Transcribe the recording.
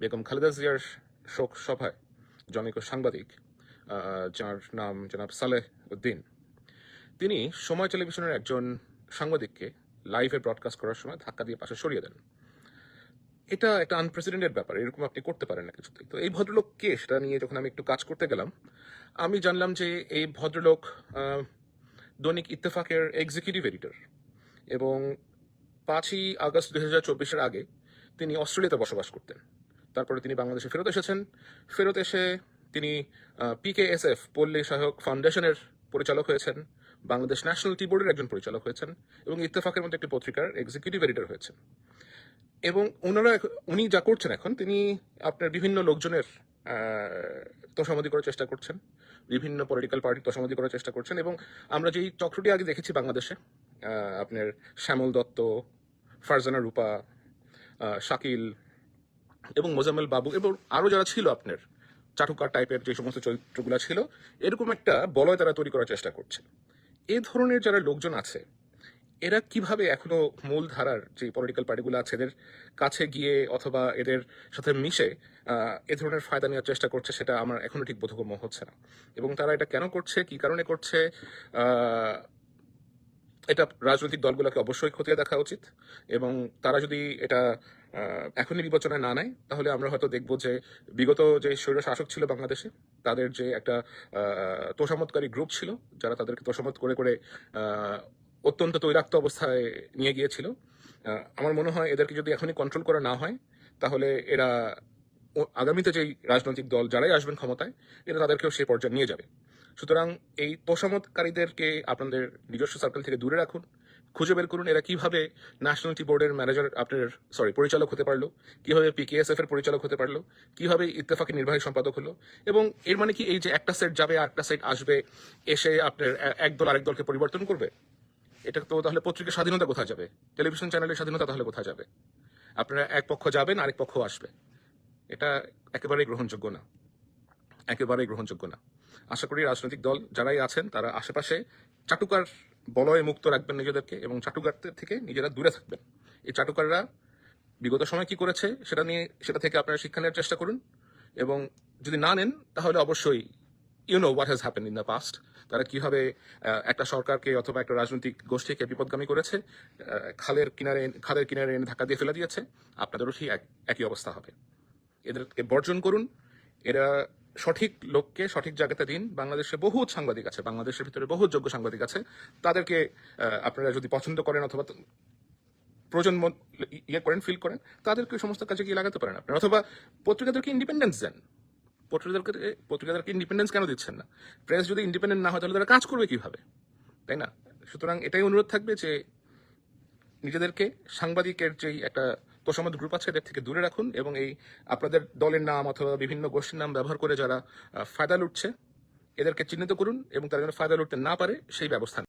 বেগম খালেদা জিয়ার শোক সভায় জনৈক সাংবাদিক যার নাম জনাব সালেহ উদ্দিন। তিনি সময় টেলিভিশনের একজন সাংবাদিককে লাইভে ব্রডকাস্ট করার সময় ধাক্কা দিয়ে পাশে সরিয়ে দেন। এটা একটা আনপ্রেসিডেন্টেড ব্যাপার, এরকম আপনি করতে পারেন না কিছুতেই। তো এই ভদ্রলোক কে সেটা নিয়ে যখন আমি একটু কাজ করতে গেলাম, আমি জানলাম যে এই ভদ্রলোক দৈনিক ইত্তেফাকের এক্সিকিউটিভ এডিটর এবং পাঁচই আগস্ট দু হাজার চব্বিশের আগে তিনি অস্ট্রেলিয়াতে বসবাস করতেন। তারপরে তিনি বাংলাদেশে ফেরত এসেছেন। ফেরত এসে তিনি পিকেএসএফ পল্লী সহায়ক ফাউন্ডেশনের পরিচালক হয়েছেন। বাংলাদেশ ন্যাশনাল টি বোর্ডের একজন পরিচালক হয়েছেন এবং ইত্তেফাকের মতো একটি পত্রিকার এক্সিকিউটিভ এডিটর হয়েছেন। এবং ওনারা উনি যা করছেন এখন, তিনি আপনার বিভিন্ন লোকজনের তোষামদি করার চেষ্টা করছেন। বিভিন্ন পলিটিক্যাল পার্টি তোষামদি করার চেষ্টা করছেন এবং আমরা যেই চক্রটি আগে দেখেছি বাংলাদেশে আপনার শ্যামল দত্ত, ফারজানা রূপা শাকিল এবং মোজাম্মেল বাবু এবং আরও যারা ছিল আপনার, চাটুকার টাইপের যে সমস্ত চরিত্রগুলো ছিল, এরকম একটা বলয় তারা তৈরি করার চেষ্টা করছে। এ ধরনের যারা লোকজন আছে, এরা কীভাবে এখনও মূল ধারার যে পলিটিক্যাল পার্টিগুলো আছে, এদের কাছে গিয়ে অথবা এদের সাথে মিশে এ ধরনের ফায়দা নেওয়ার চেষ্টা করছে সেটা আমার এখনও ঠিক বোধগম্য হচ্ছে না। এবং তারা এটা কেন করছে, কি কারণে করছে এটা রাজনৈতিক দলগুলোকে অবশ্যই খতিয়ে দেখা উচিত এবং তারা যদি এটা এখনই বিবেচনায় না নেয়, তাহলে আমরা হয়তো দেখব যে বিগত যে স্বৈর শাসক ছিল বাংলাদেশে, তাদের যে একটা তোষামতকারী গ্রুপ ছিল, যারা তাদেরকে তোষামত করে করে অত্যন্ত তৈরাক্ত অবস্থায় নিয়ে গিয়েছিল আমার মনে হয় এদেরকে যদি এখনই কন্ট্রোল করা না হয়, তাহলে এরা আগামীতে যেই রাজনৈতিক দল, যারাই আসবেন ক্ষমতায়, এরা তাদেরকেও সে পর্যায়ে নিয়ে যাবে। সুতরাং এই তোষামতকারীদেরকে আপনাদের নিজস্ব সার্কেল থেকে দূরে রাখুন। খুঁজে বের করুন এরা কীভাবে ন্যাশনালিটি বোর্ডের ম্যানেজার আপনার সরি পরিচালক হতে পারল, কীভাবে পিকেএসএফ এর পরিচালক হতে পারল, কীভাবে ইত্তেফাকের নির্বাহী সম্পাদক হলো এবং এর মানে কি এই যে একটা সেট যাবে আর একটা সেট আসবে, এসে আপনার একদল আরেক দলকে পরিবর্তন করবে? এটা তো তাহলে পত্রিকার স্বাধীনতা কোথায় যাবে? টেলিভিশন চ্যানেলের স্বাধীনতা তাহলে কোথায় যাবে? আপনারা এক পক্ষ যাবেন, আরেক পক্ষ আসবে। এটা একেবারেই গ্রহণযোগ্য না। একেবারেই গ্রহণযোগ্য না। আশা করি রাজনৈতিক দল যারাই আছেন, তারা আশেপাশে চাটুকার বলয়ে মুক্ত রাখবেন নিজেদেরকে এবং চাটুকারদের থেকে নিজেরা দূরে থাকবেন। এই চাটুকাররা বিগত সময় কি করেছে সেটা নিয়ে, সেটা থেকে আপনারা শিক্ষা নেওয়ার চেষ্টা করুন এবং যদি না নেন, তাহলে অবশ্যই you know what has happen in the past তারা কীভাবে একটা সরকারকে অথবা একটা রাজনৈতিক গোষ্ঠীকে বিপদগামী করেছে খালের কিনারে খালের কিনারে এনে ধাক্কা দিয়ে ফেলে দিয়েছে, আপনাদেরও এক- একই অবস্থা হবে। এদেরকে বর্জন করুন। এরা সঠিক লোককে সঠিক জায়গাতে দিন। বাংলাদেশে বহু সাংবাদিক আছে, বাংলাদেশের ভিতরে বহু যোগ্য সাংবাদিক আছে। তাদেরকে আপনারা যদি পছন্দ করেন অথবা প্রজন্ম ইয়ে করেন ফিল করেন, তাদেরকে সমস্ত কাজে গিয়ে লাগাতে পারেন আপনারা অথবা পত্রিকাদেরকে ইন্ডিপেন্ডেন্স দেন। পত্রিকাদেরকে পত্রিকাদেরকে ইন্ডিপেন্ডেন্স কেন দিচ্ছেন না? প্রেস যদি ইন্ডিপেন্ডেন্ট না হয়, তাহলে তারা কাজ করবে কীভাবে? তাই না? সুতরাং এটাই অনুরোধ থাকবে যে নিজেদেরকে সাংবাদিকের যেই একটা তোষামত গ্রুপ আছে, এদের থেকে দূরে রাখুন এবং এই আপনাদের দলের নাম অথবা বিভিন্ন গোষ্ঠীর নাম ব্যবহার করে যারা ফায়দা লুটছে, এদেরকে চিহ্নিত করুন এবং তারা যেন ফায়দা লুটতে না পারে, সেই ব্যবস্থা।